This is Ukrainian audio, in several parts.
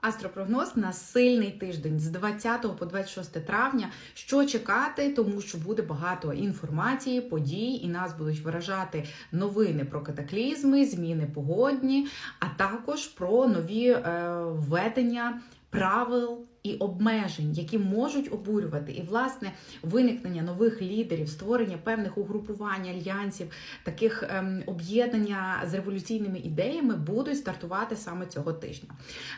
Астропрогноз на сильний тиждень з 20 по 26 травня. Що чекати, тому що буде багато інформації, подій, і нас будуть виражати новини про катаклізми, зміни погодні, а також про нові е, введення правил і обмежень, які можуть обурювати, і власне виникнення нових лідерів, створення певних угрупувань, альянсів, таких ем, об'єднання з революційними ідеями будуть стартувати саме цього тижня.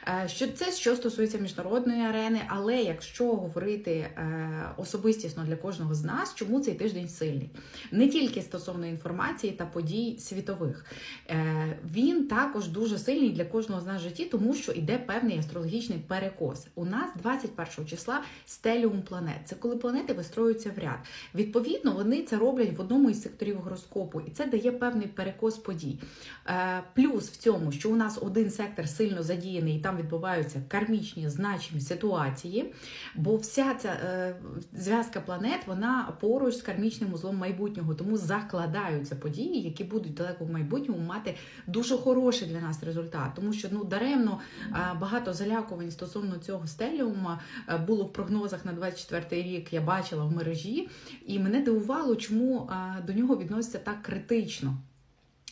Е, що це що стосується міжнародної арени, але якщо говорити е, особистісно для кожного з нас, чому цей тиждень сильний? Не тільки стосовно інформації та подій світових, е, він також дуже сильний для кожного з нас в житті, тому що йде певний астрологічний перекос. У нас 21 числа стеліум планет. Це коли планети вистроюються в ряд. Відповідно, вони це роблять в одному із секторів гороскопу, і це дає певний перекос подій. Е, плюс в цьому, що у нас один сектор сильно задіяний, і там відбуваються кармічні значимі ситуації, бо вся ця е, зв'язка планет вона поруч з кармічним узлом майбутнього, тому закладаються події, які будуть далеко в майбутньому мати дуже хороший для нас результат, тому що ну даремно е, багато залякувань стосовно цього стеліума е, було в прогнозах на 24 рік. Я бачила в мережі, і мене дивувало, чому е, до нього відносяться так критично.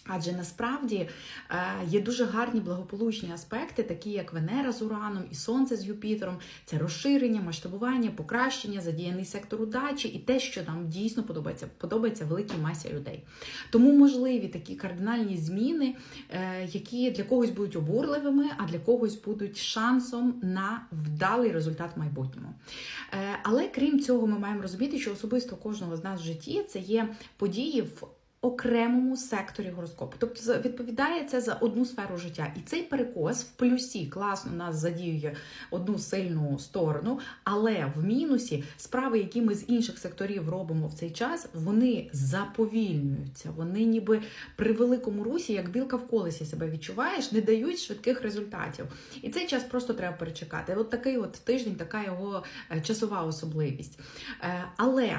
Адже насправді е, є дуже гарні благополучні аспекти, такі як Венера з Ураном і Сонце з Юпітером. Це розширення, масштабування, покращення, задіяний сектор удачі і те, що нам дійсно подобається, подобається великій масі людей. Тому можливі такі кардинальні зміни, е, які для когось будуть обурливими, а для когось будуть шансом на вдалий результат в майбутньому. Е, але крім цього, ми маємо розуміти, що особисто кожного з нас в житті це є події в окремому секторі гороскопу. Тобто відповідає це за одну сферу життя. І цей перекос в плюсі класно нас задіює одну сильну сторону, але в мінусі справи, які ми з інших секторів робимо в цей час, вони заповільнюються. Вони ніби при великому русі, як білка в колесі себе відчуваєш, не дають швидких результатів. І цей час просто треба перечекати. От такий от тиждень, така його е, часова особливість. Е, але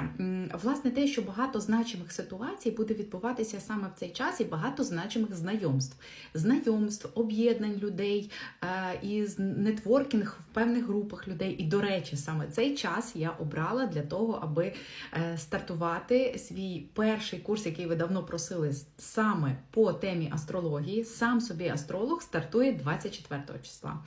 власне те, що багато значимих ситуацій буде від відбуватися саме в цей час і багато значимих знайомств, знайомств, об'єднань людей е, і нетворкінг в певних групах людей. І, до речі, саме цей час я обрала для того, аби е, стартувати свій перший курс, який ви давно просили, саме по темі астрології. Сам собі астролог стартує 24 числа.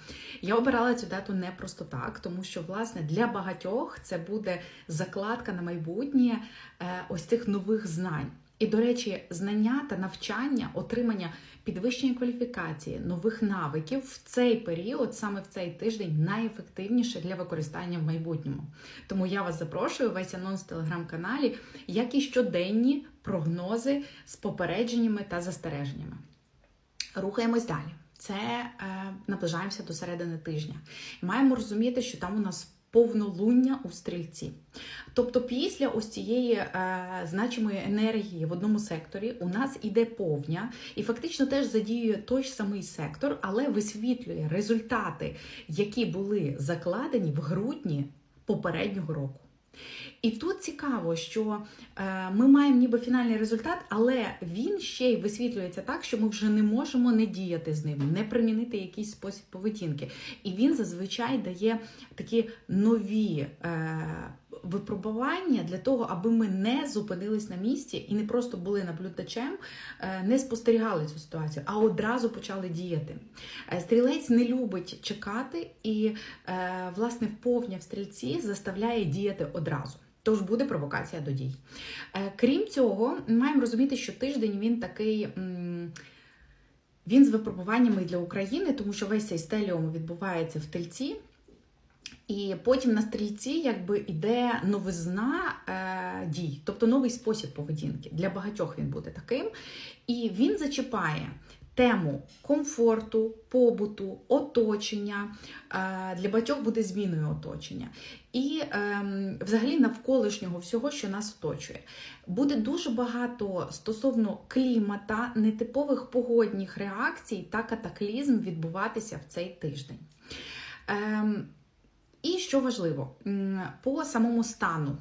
Я обирала цю дату не просто так, тому що, власне, для багатьох це буде закладка на майбутнє е, ось цих нових знань. І, до речі, знання та навчання, отримання підвищення кваліфікації, нових навиків в цей період, саме в цей тиждень, найефективніше для використання в майбутньому. Тому я вас запрошую весь анонс в телеграм-каналі, як і щоденні прогнози з попередженнями та застереженнями. Рухаємось далі. Це е, наближаємося до середини тижня. Маємо розуміти, що там у нас повнолуння у стрільці. Тобто, після ось цієї е, значимої енергії в одному секторі у нас іде повня, і фактично теж задіює той ж самий сектор, але висвітлює результати, які були закладені в грудні попереднього року. І тут цікаво, що е, ми маємо ніби фінальний результат, але він ще й висвітлюється так, що ми вже не можемо не діяти з ним, не примінити якийсь спосіб поведінки. І він зазвичай дає такі нові. Випробування для того, аби ми не зупинились на місці і не просто були наблюдачем, е, не спостерігали цю ситуацію, а одразу почали діяти. Е, стрілець не любить чекати, і, е, власне, вповня в стрільці заставляє діяти одразу. Тож буде провокація до дій. Крім цього, ми маємо розуміти, що тиждень він такий. Він з випробуваннями для України, тому що весь цей стеліум відбувається в тельці. І потім на стрільці якби іде новизна е, дій, тобто новий спосіб поведінки. Для багатьох він буде таким. І він зачіпає тему комфорту, побуту, оточення. Е, для багатьох буде зміною оточення. І е, взагалі навколишнього всього, що нас оточує. Буде дуже багато стосовно клімата, нетипових погодних реакцій та катаклізм відбуватися в цей тиждень. Е, що важливо, по самому стану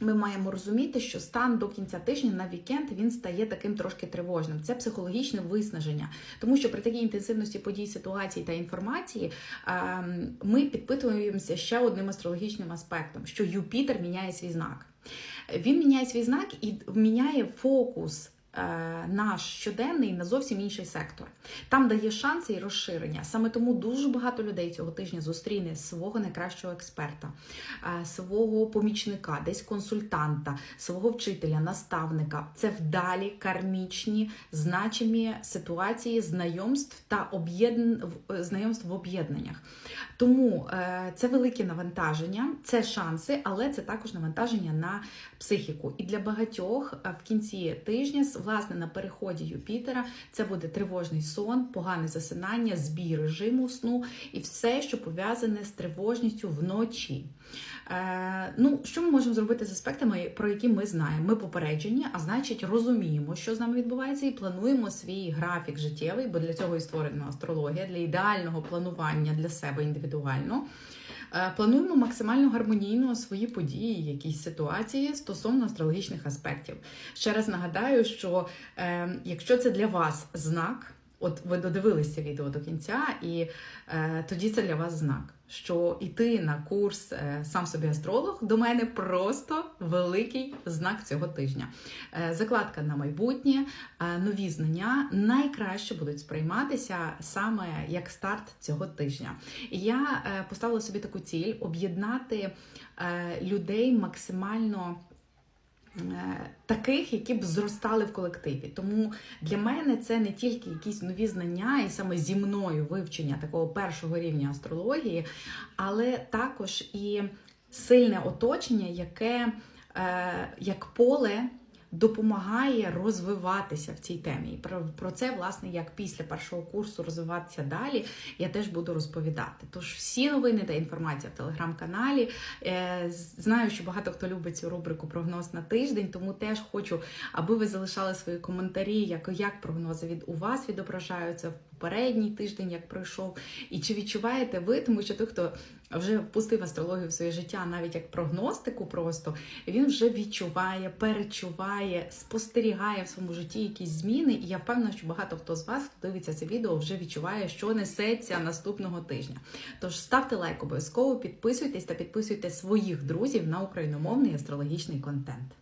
Ми маємо розуміти, що стан до кінця тижня на вікенд він стає таким трошки тривожним. Це психологічне виснаження, тому що при такій інтенсивності подій, ситуацій та інформації ем, ми підпитуємося ще одним астрологічним аспектом, що Юпітер міняє свій знак. Він міняє свій знак і міняє фокус. Е, Наш щоденний на зовсім інший сектор. Там дає шанси і розширення. Саме тому дуже багато людей цього тижня зустріне свого найкращого експерта, е, свого помічника, десь консультанта, свого вчителя, наставника. Це вдалі кармічні значимі ситуації знайомств та об'єдн... знайомств в об'єднаннях. Тому е, це велике навантаження, це шанси, але це також навантаження на психіку. І для багатьох е, в кінці тижня, власне, на переході Юпітера, це буде тривожний сон, погане засинання, збій режиму сну і все, що пов'язане з тривожністю вночі. Е, ну, що ми можемо зробити з аспектами, про які ми знаємо? Ми попереджені, а значить, розуміємо, що з нами відбувається, і плануємо свій графік життєвий, бо для цього і створена астрологія, для ідеального планування для себе індивідуально. Е, Плануємо максимально гармонійно свої події, якісь ситуації стосовно астрологічних аспектів. Ще раз нагадаю, що е, якщо це для вас знак, от ви додивилися відео до кінця, і е, тоді це для вас знак, що йти на курс е, сам собі астролог до мене просто великий знак цього тижня. Е, закладка на майбутнє, е, нові знання найкраще будуть сприйматися саме як старт цього тижня. Я е, поставила собі таку ціль об'єднати е, людей максимально. Е, Таких, які б зростали в колективі. Тому для мене це не тільки якісь нові знання, і саме зі мною вивчення такого першого рівня астрології, але також і сильне оточення, яке е, як поле допомагає розвиватися в цій темі. І про, про це, власне, як після першого курсу розвиватися далі, я теж буду розповідати. Тож всі новини та інформація в телеграм-каналі. Е, знаю, що багато хто любить цю рубрику прогноз на тиждень, тому теж хочу, аби ви залишали свої коментарі, як, як прогнози від у вас відображаються попередній тиждень, як пройшов, і чи відчуваєте ви, тому що той, хто вже впустив астрологію в своє життя, навіть як прогностику, просто він вже відчуває, перечуває, спостерігає в своєму житті якісь зміни. І я впевнена, що багато хто з вас, хто дивиться це відео, вже відчуває, що несеться наступного тижня. Тож ставте лайк обов'язково, підписуйтесь та підписуйте своїх друзів на україномовний астрологічний контент.